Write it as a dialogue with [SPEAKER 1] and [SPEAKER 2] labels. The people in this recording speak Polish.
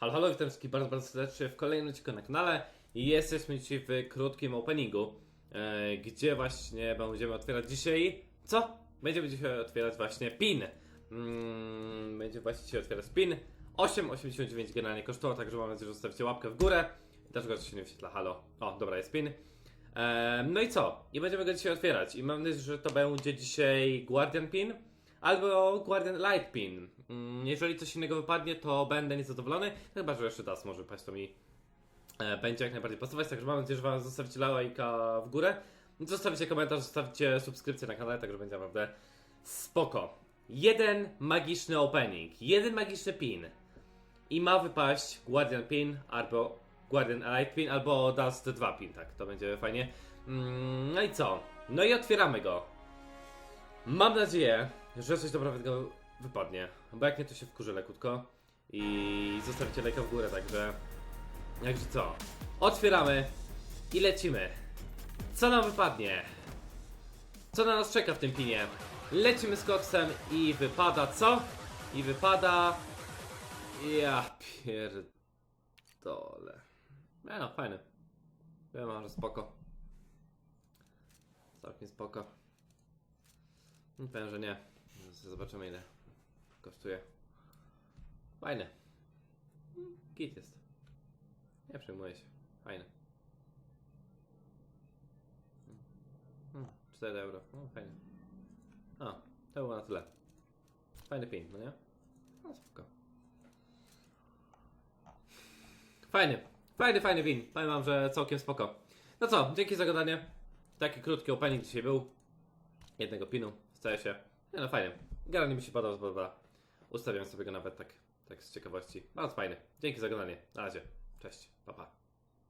[SPEAKER 1] Halo, halo, witam wszystkich bardzo, bardzo serdecznie w kolejnym odcinku na kanale jesteśmy dzisiaj w krótkim openingu, e, gdzie właśnie będziemy otwierać dzisiaj, co? Będziemy dzisiaj otwierać właśnie pin. Mm, właśnie dzisiaj otwierać pin. 8,89 generalnie kosztowało, także mam nadzieję, że zostawicie łapkę w górę. Dlaczego to się nie wyświetla? Halo. O, dobra, jest pin. E, no i co? I będziemy go dzisiaj otwierać. I mam nadzieję, że to będzie dzisiaj Guardian Pin albo Guardian Light Pin. Mm, Jeżeli coś innego wypadnie, to będę niezadowolony. Chyba, że jeszcze raz może paść to mi e, będzie jak najbardziej pasować. Także mam nadzieję, że Wam zostawicie lajka w górę. Zostawicie komentarz, zostawicie subskrypcję na kanale, także będzie naprawdę spoko. Jeden magiczny opening, jeden magiczny pin. I ma wypaść Guardian Pin albo Guardian Light Pin albo Dust 2 Pin, tak, to będzie fajnie. Mm, No i co? No i otwieramy go. Mam nadzieję, że coś dobrego wypadnie, bo jak nie to się wkurzę lekutko i zostawicie lajka w górę, także... Także co? Otwieramy i lecimy. Co nam wypadnie? Co na nas czeka w tym pinie? Lecimy z koksem i wypada co? I wypada... Ja pierdolę. Nie no, fajny. Ja mam, że spoko. Całkiem spoko. Nie powiem, że nie. Zobaczymy ile kosztuje. Fajny. Mm, Git jest. Nie przejmuję się. Fajny. Hmm, 4 euro. No, fajnie. A, to było na tyle. Fajny pin, no nie? No spoko. Fajny. Fajny, fajny pin. Powiem wam, że całkiem spoko. No co, dzięki za gadanie. Taki krótki opening dzisiaj był. Jednego pinu w CS-ie. Nie no, fajny. Generalnie mi się podobał, podoba. Ustawiam sobie go nawet tak, tak z ciekawości. Bardzo fajny. Dzięki za gadanie. Na razie. Cześć. Pa, pa.